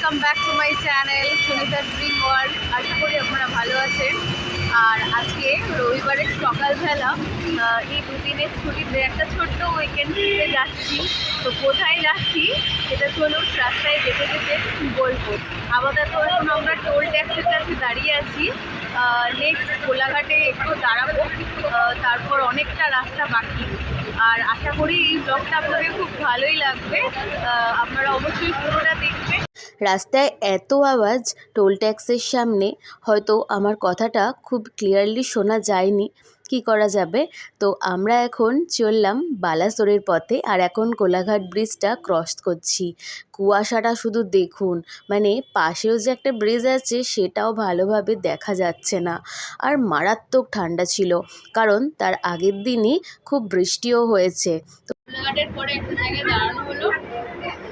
Welcome back to my channel Sunita dream world আশা করি আপনারা ভালো আছেন। আর আজকে রবিবারের সকালবেলা এই দুদিনের ছুটিতে একটা ছোট্ট উইকেন্ড ট্রিপে যাচ্ছি। তো কোথায় যাচ্ছি, সেটা চলুন রাস্তায় যেতে যেতে বলব। আপাতত এখন আমরা টোল ট্যাক্সের কাছে দাঁড়িয়ে আছি। নেক্সট কোলাঘাটে একটু দাঁড়াবো। তারপর অনেকটা রাস্তা বাকি। আর আশা করি এই ব্লগটা আপনাদের খুব ভালোই লাগবে। আপনারা অবশ্যই পুরোটা রাস্তায় এত আওয়াজ টোল ট্যাক্সের সামনে, হয়তো আমার কথাটা খুব ক্লিয়ারলি শোনা যায়নি। কি করা যাবে? তো আমরা এখন চললাম বালাসোরের পথে আর এখন কোলাঘাট ব্রিজটা ক্রস করছি। কুয়াশাটা শুধু দেখুন মানে পাশেও যে একটা ব্রিজ আছে সেটাও ভালোভাবে দেখা যাচ্ছে না। আর মারাত্মক ঠান্ডা ছিল, কারণ তার আগের দিনই খুব বৃষ্টিও হয়েছে। কোলাঘাটের পরে একটা জায়গায় দাঁড়ানো হলো।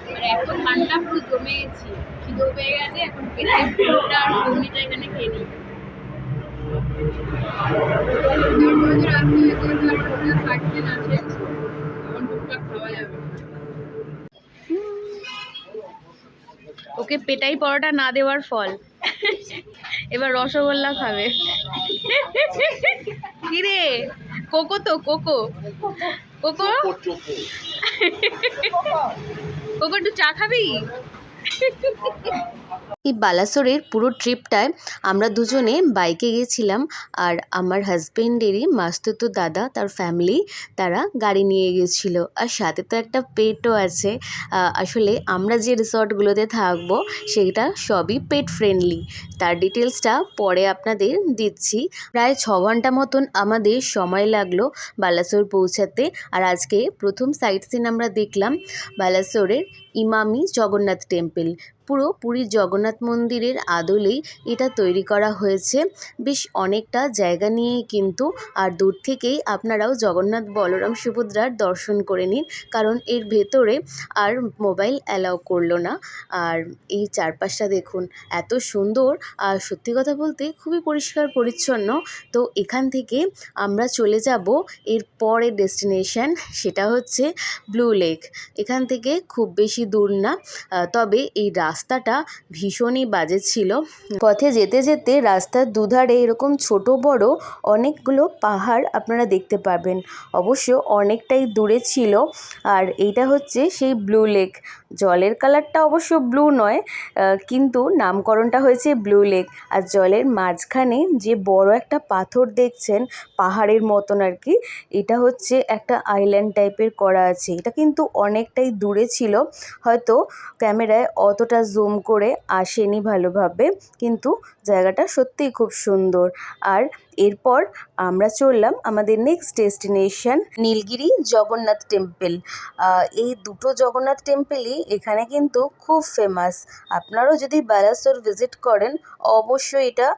মানে এত ঠান্ডা পুরো জমে গেছি খিদেও পেয়ে গেছে এখন পেটে পুরোটা আর ঘুগনিটা এখানে খেয়ে নিই। আছে এখন টুকটাক খাওয়া যাবে ওকে পেটাই পরোটা না দেওয়ার ফল। এবার রসগোল্লা খাবে। কিরে? কোকো তো কোকো। কোকো কোকো একটু চা খাবি? এই বালাসোরের পুরো ট্রিপটায় আমরা দুজনে বাইকে গেছিলাম আর আমার হাজবেন্ডেরই মাস্তুতো দাদা, তার ফ্যামিলি তারা গাড়ি নিয়ে গেছিল। আর সাথে তো একটা পেটও আছে। আসলে আমরা যে রিসর্টগুলোতে থাকব সেটা সবই পেট ফ্রেন্ডলি। তার ডিটেলসটা পরে আপনাদের দিচ্ছি। প্রায় ছ ঘণ্টা মতন আমাদের সময় লাগল বালাসোর পৌঁছাতে। আর আজকে প্রথম সাইট সিন আমরা দেখলাম বালাসোরের ইমামি জগন্নাথ টেম্পল। পুরো পুরীর জগন্নাথ মন্দিরের আদলেই এটা তৈরি করা হয়েছে। বেশ অনেকটা জায়গা নিয়েই কিন্তু, আর দূর থেকেই আপনারাও জগন্নাথ বলরাম সুভদ্রার দর্শন করে নিন, কারণ এর ভেতরে আর মোবাইল অ্যালাউ করল না। আর এই চারপাশটা দেখুন, এত সুন্দর, আর সত্যি কথা বলতে খুবই পরিষ্কার পরিচ্ছন্ন। তো এখান থেকে আমরা চলে যাব, এর পরের ডেস্টিনেশন সেটা হচ্ছে ব্লু লেক। এখান থেকে খুব বেশি দূর না তবে এই রাস্তাটা ভীষণই বাজে ছিল। পথে যেতে যেতে রাস্তার দুধারে এরকম ছোট বড় অনেকগুলো পাহাড় আপনারা দেখতে পাবেন অবশ্য অনেকটাই দূরে ছিল। আর এইটা হচ্ছে সেই ব্লু লেক। জলের কালারটা অবশ্য ব্লু নয় কিন্তু নামকরণটা হয়েছে ব্লু লেক। আর জলের মাঝখানে যে বড় একটা পাথর দেখছেন, পাহাড়ের মতন আর কি, এটা হচ্ছে একটা আইল্যান্ড টাইপের করা আছে। এটা কিন্তু অনেকটাই দূরে ছিল। হয়তো ক্যামেরায় অতটা জুম করে আসেনি ভালোভাবে কিন্তু জায়গাটা সত্যিই খুব সুন্দর। আর এরপর আমরা চললাম আমাদের next destination Nilgiri Jagannath temple এই দুটো জগন্নাথ টেম্পলই এখানে কিন্তু খুব ফেমাস আপনারাও যদি বালাসোর ভিজিট করেন, অবশ্যই এটা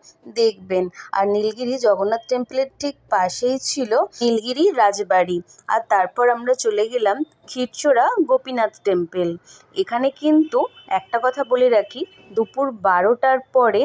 দেখবেন। আর নীলগিরি জগন্নাথ টেম্পলের ঠিক পাশেই ছিল নীলগিরি রাজবাড়ি। আর তারপর আমরা চলে গেলাম ক্ষীরচোরা গোপীনাথ টেম্পল এখানে কিন্তু একটা কথা বলে রাখি, দুপুর বারোটার পরে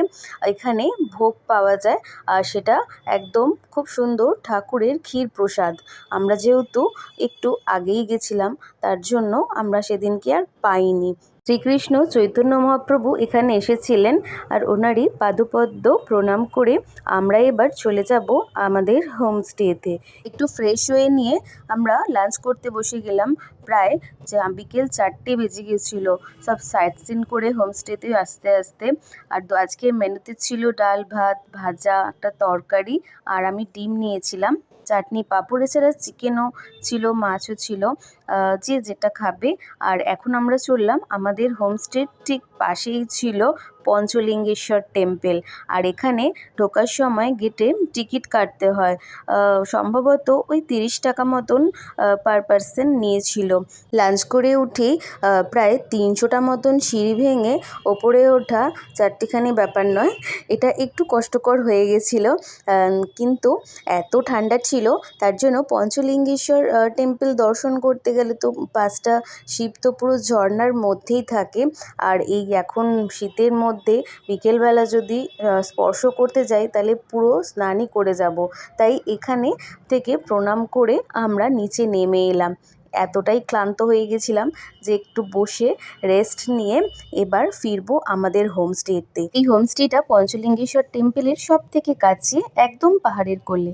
এখানে ভোগ পাওয়া যায়, আর সেটা একদম খুব সুন্দর ঠাকুরের ক্ষীর প্রসাদ। আমরা যেহেতু একটু আগেই গেছিলাম, তার জন্য আমরা সেদিনকে আর পাইনি। শ্রীকৃষ্ণ চৈতন্য মহাপ্রভু এখানে এসেছিলেন আর ওনারই পাদপদ্ম প্রণাম করে আমরা এবার চলে যাব আমাদের হোমস্টেতে। একটু ফ্রেশ হয়ে নিয়ে আমরা লাঞ্চ করতে বসে গেলাম প্রায় যা বিকেল চারটে বেজে গেছিল। সব সাইট সিন করে হোমস্টেতে আস্তে আস্তে আর আজকের মেনুতে ছিল ডাল ভাত, ভাজা, একটা তরকারি আর আমি ডিম নিয়েছিলাম। চাটনি পাঁপড় এছাড়া চিকেনও ছিল মাছও ছিল যে যেটা খাবে। আর এখন আমরা চললাম আমাদের হোমস্টের ঠিক পাশেই ছিল পঞ্চলিঙ্গেশ্বর টেম্পেল আর এখানে ঢোকার সময় গেটে টিকিট কাটতে হয়। সম্ভবত ওই তিরিশ টাকা মতন পার পার্সন নিয়েছিল। লাঞ্চ করে আহ, প্রায় তিনশোটা মতন সিঁড়ি ভেঙে ওপরে ওঠা চারটিখানি ব্যাপার নয়। এটা একটু কষ্টকর হয়ে গেছিল কিন্তু এত ঠান্ডা ছিল তার জন্য পঞ্চলিঙ্গেশ্বর টেম্পল দর্শন করতে গেলে তো পাঁচটা শিব তো পুরো ঝর্ণার মধ্যেই থাকে। আর এই এখন শীতের মধ্যে বিকেলবেলা যদি স্পর্শ করতে যাই, তাহলে পুরো স্নানই করে যাব। তাই এখানে থেকে প্রণাম করে আমরা নিচে নেমে এলাম। এতটাই ক্লান্ত হয়ে গেছিলাম যে একটু বসে রেস্ট নিয়ে এবার ফিরবো আমাদের হোমস্টেতে এই হোমস্টেটা পঞ্চলিঙ্গেশ্বর টেম্পলের সব থেকে কাছে একদম পাহাড়ের কোলে।